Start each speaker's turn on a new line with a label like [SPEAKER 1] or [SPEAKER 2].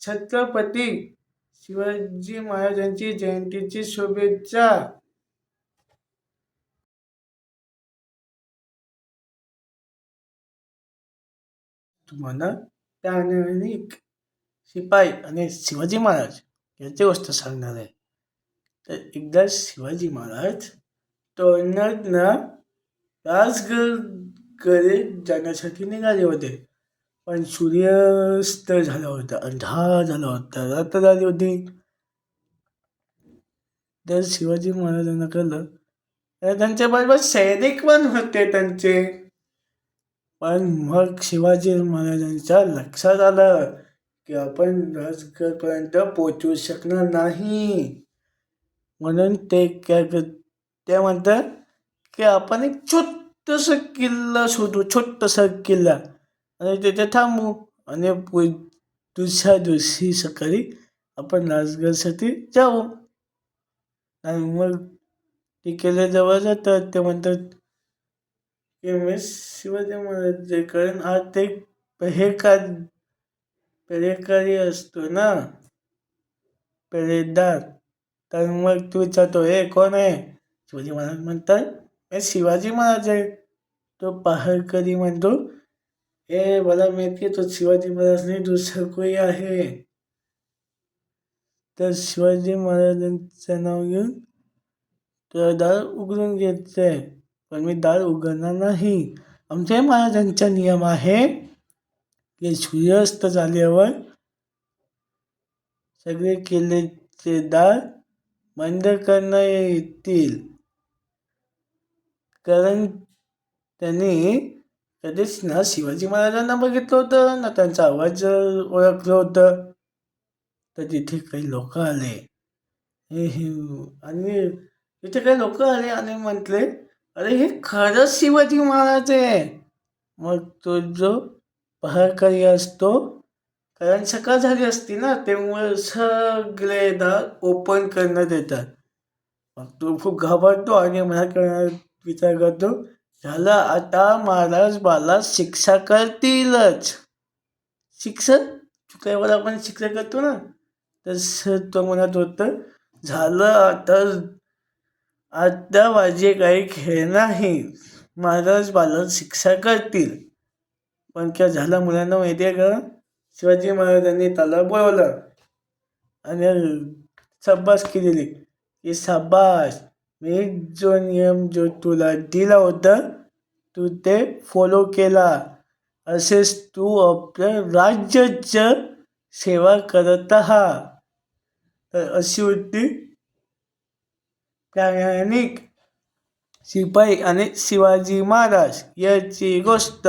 [SPEAKER 1] छत्रपती शिवाजी महाराजांची जयंतीची शुभेच्छा. तुम्हाला प्रामाणिक शिपाई आणि शिवाजी महाराज याची गोष्ट सांगणार आहे. तर एकदा शिवाजी महाराज तोरणतनं राजगडकडे जाण्यासाठी निघाले होते. पण सूर्यास्त झाला होता अंधार झाला होता रात्र झाली होती. तर शिवाजी महाराजांना कळलं तर त्यांच्याबरोबर सैनिक पण होते त्यांचे. पण मग शिवाजी महाराजांच्या लक्षात आलं की आपण राजगडपर्यंत पोचू शकणार नाही. म्हणून ते काय कर ते म्हणतात की आपण एक छोटंसं किल्ला शोधू छोटंसा किल्ला. आणि तिथे थांबू आणि पु दुसऱ्या दिवशी सकाळी आपण राजगडसाठी जाऊ आणि मग टिकेला जवळ जातात ते म्हणतात की मी शिवाजी महाराज जे कारण आज ते पेहेकार पेहेकारी असतो ना पेहेरदार तर मग तू विचारतो हे कोण आहे शिवाजी महाराज म्हणतात मी शिवाजी महाराज आहे तो पहारकरी म्हणतो ए मला माहिती तो शिवाजी महाराज नाही दुसरं कोणी आहे? तर शिवाजी महाराजांचं नाव घेऊन तर दार उघडून घेतले. पण मी दार उघडणार नाही. आमच्या महाराजांचा नियम आहे की सूर्यास्त झाल्यावर सगळे किल्ल्याचे दार बंद करता येतील. कारण त्यांनी कधीच ना शिवाजी महाराजांना बघितलं होतं ना त्यांचा आवाज ओळखलं होतं तर तिथे काही लोक आले. हे आणि तिथे काही लोक आले आणि म्हटले अरे हे खरंच शिवाजी महाराज आहे. मग तो जो पहारकरी असतो कारण सकाळ झाली असती ना त्यामुळे सगळे दार ओपन करण्यात येतात. मग तो खूप घाबरतो आणि मला करणार विचार करतो झालं. आता महाराज मला शिक्षा करतीलच. शिक्षा चुकल्यावर आपण शिक्षा करतो ना? तसं तो म्हणत होतं झालं आता आता माझे काही खेळ नाही. महाराज बाला शिक्षा करतील. पण काय झालं मुलांना माहिती आहे का? शिवाजी महाराजांनी त्याला बोलवलं. आणि शब्बास केलेली. की शाबास मी जो नियम जो तुला दिला होता तू ते फॉलो केला. असेच तू आपल्या राज्याच्या सेवा करत आहात तर अशी होती प्रामाणिक शिपाई आणि शिवाजी महाराज याची गोष्ट.